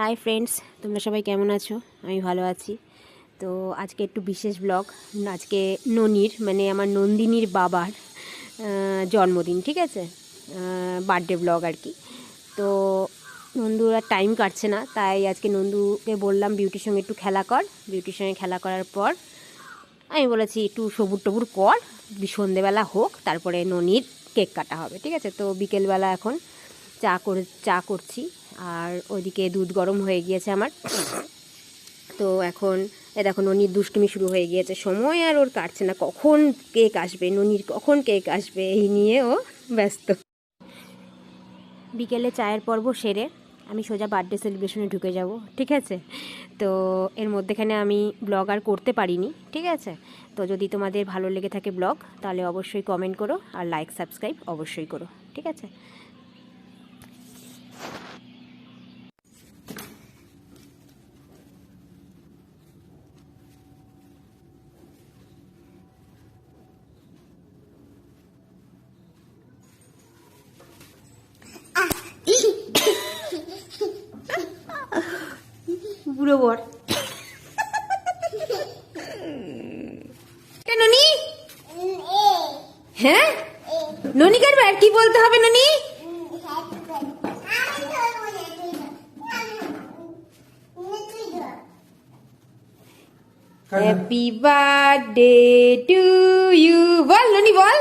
Hi friends তোমরা সবাই কেমন আছো? আমি ভালো আছি। তো আজকে একটু বিশেষ ব্লগ আজকে ননির মানে আমার নন্দিনীর বাবার জন্মদিন, ঠিক আছে? বার্থডে ব্লগ আর কি। তো নন্দুর আর টাইম কাটছে না, তাই আজকে নন্দুকে বললাম বিউটির সঙ্গে একটু খেলা কর। বিউটির সঙ্গে খেলা করার পর আমি বলেছি, একটু সবুর টবুর কর। সন্ধেবেলা হোক, তারপরে ননির কেক কাটা হবে। ঠিক আছে? তো বিকেলবেলা এখন চা করে, চা করছি। আর ওইদিকে দুধ গরম হয়ে গিয়েছে আমার। তো এখন, এ দেখো, ননির দুষ্টুমি শুরু হয়ে গিয়েছে। সময় আর ওর কাটছে না। কখন কেক আসবে? ননির কখন কেক আসবে? এই নিয়ে ও ব্যস্ত। বিকেলে চায়ের পর্ব সেরে আমি সোজা বার্থডে সেলিব্রেশনে ঢুকে যাব, ঠিক আছে? তো এর মধ্যেখানে আমি ব্লগ আর করতে পারিনি, ঠিক আছে? তো যদি তোমাদের ভালো লেগে থাকে ব্লগ, তাহলে অবশ্যই কমেন্ট করো আর লাইক সাবস্ক্রাইব অবশ্যই করো, ঠিক আছে? বুড়ো বর। ননি? হ্যাঁ? ননি কি বলতে হবে Noni? Happy birthday to you বল ননি বল।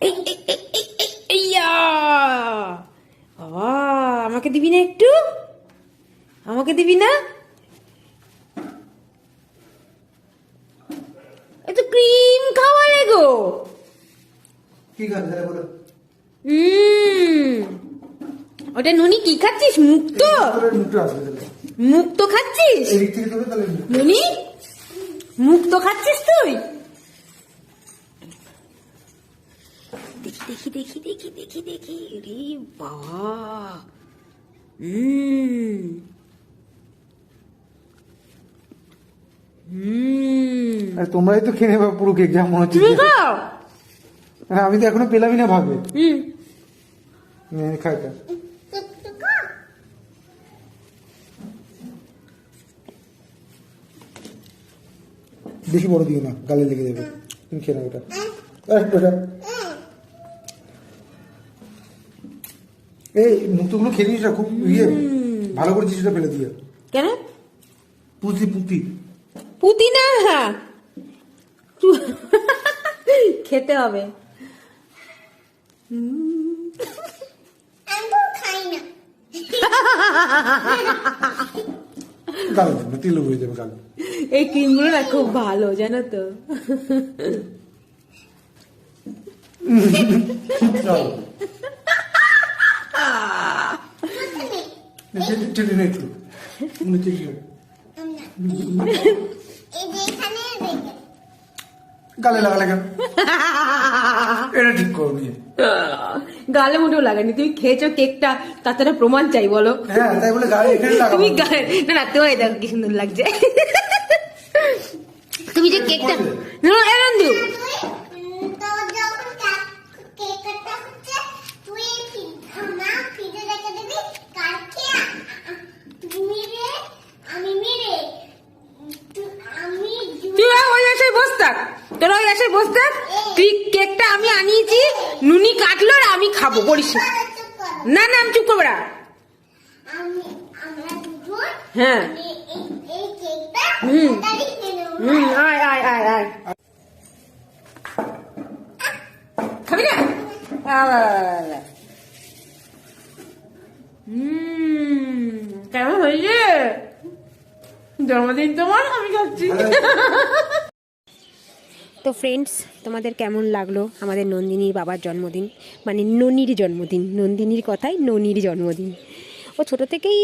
এই, এই, এই, এই, এই, এইয়া! বাবা আমাকে দিবি না একটু? আমাকে দিবি না? এ তো ক্রিম খাওয়া রে গো কি খাবে বলো। ওটা নুনি কি খাচ্ছিস? মুক্ত? মুক্ত খাচ্ছিস। নুনি মুক্ত খাচ্ছিস তুই? দেখি দেখি দেখি দেখি দেখি দেখি রে বাবা হুম। আর তোমরাই তো খেয়ে নেবে পুরো কেক যা? মনে হচ্ছে হ্যাঁ, আমি তো এখনও পেলামই না ভাবে। খাই খা বেশি বড় দিও না গালে লেগে যাবে। তুমি খেয়ে নাও এটা। এই মুক্তগুলো খেয়ে নিস খুব ইয়ে। ভালো করে চিঠিটা ফেলে দিয়ে কেন? পুঁতি পুঁতি। পুদিনা খেতে হবে গালে যাবে তিল হয়ে যাবে গালে এই ক্রিমগুলো না খুব ভালো জানো তো চল একটু মনে। গালে লাগালে কেন? এটা ঠিক করো গালে মোটেও লাগানি। তুমি খেয়েছো কেকটা তার তো একটা প্রমাণ চাই বলো। হ্যাঁ তাই বলে গালে এখানে লাগাবো। তুমি গায়ে না না তোমার দেখো কি সুন্দর লাগছে। তুমি যে কেকটা না, এ নন্দু তুই ওই আশায় বস থাক। তোরা ওই আশায় বস তুই কেকটা আমি আনিয়েছি, নুনি কাটলো আর আমি খাব, করিস না। না আমি চুপ করব না। হ্যাঁ। হুম। হুম, আয় আয় আয় আয়। খাবি না? কেমন হয়েছে? জন্মদিন তোমার, আমি খাচ্ছি। তো ফ্রেন্ডস তোমাদের কেমন লাগল আমাদের নন্দিনীর বাবার জন্মদিন? মানে ননির জন্মদিন, নন্দিনীর কথায় ননির জন্মদিন। ও ছোট থেকেই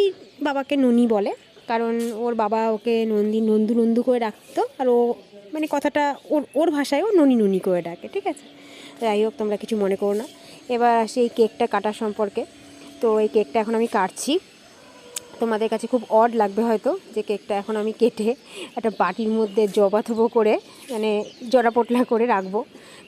বাবাকে ননি বলে, কারণ ওর বাবা ওকে নন্দি, নন্দু নন্দু করে ডাকতো, আর ও মানে কথাটা ওর ওর ভাষায়ও ননি ননি করে ডাকে, ঠিক আছে? যাই হোক, তোমরা কিছু মনে করো না। এবার আসি এই কেকটা কাটার সম্পর্কে। তো এই কেকটা এখন আমি কাটছি। তোমাদের কাছে খুব অড লাগবে হয়তো যে কেকটা এখন আমি কেটে একটা বাটির মধ্যে জবাথবো করে মানে জড়া পোটলা করে রাখব।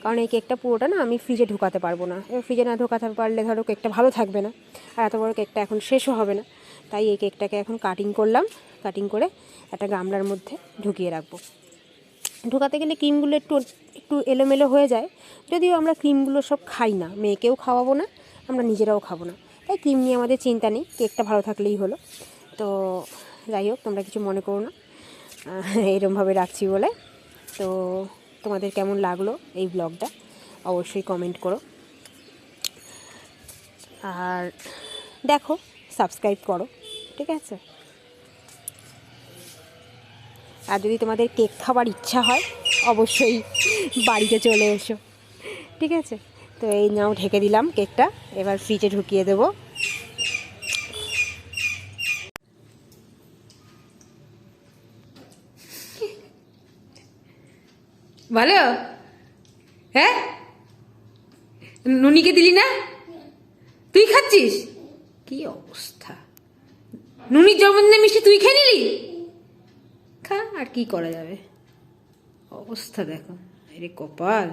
কারণ এই কেকটা পুরোটা না আমি ফ্রিজে ঢোকাতে পারব না। এবার ফ্রিজে না ঢোকাতে পারলে ধরো কেকটা ভালো থাকবে না আর এত বড়ো কেকটা এখন শেষও হবে না। তাই এই কেকটাকে এখন কাটিং করলাম কাটিং করে একটা গামলার মধ্যে ঢুকিয়ে রাখব। ঢোকাতে গেলে ক্রিমগুলো একটু একটু এলোমেলো হয়ে যায়। যদিও আমরা ক্রিমগুলো সব খাই না, মেয়েকেও খাওয়াবো না, আমরা নিজেরাও খাব না। তাই ক্রিম নিয়ে আমাদের চিন্তা নেই, কেকটা ভালো থাকলেই হলো। তো যাই হোক, তোমরা কিছু মনে করো না। এরমভাবে রাখছি বলে। তো তোমাদের কেমন লাগল এই ব্লগটা অবশ্যই কমেন্ট করো। আর দেখো সাবস্ক্রাইব করো, ঠিক আছে? আর যদি তোমাদের কেক খাবার ইচ্ছা হয়, অবশ্যই বাড়িতে চলে এসো, ঠিক আছে? তো এই নাও ঢেকে দিলাম কেকটা, এবার ফ্রিজে ঢুকিয়ে দেবো। ভালো? হ্যাঁ? নুনিকে দিলি না? তুই খাচ্ছিস? কি অবস্থা? নুনির জন্মদিনে মিষ্টি তুই খেয়ে নিলি? খা, আর কি করা যাবে? অবস্থা দেখো, আরে কপাল।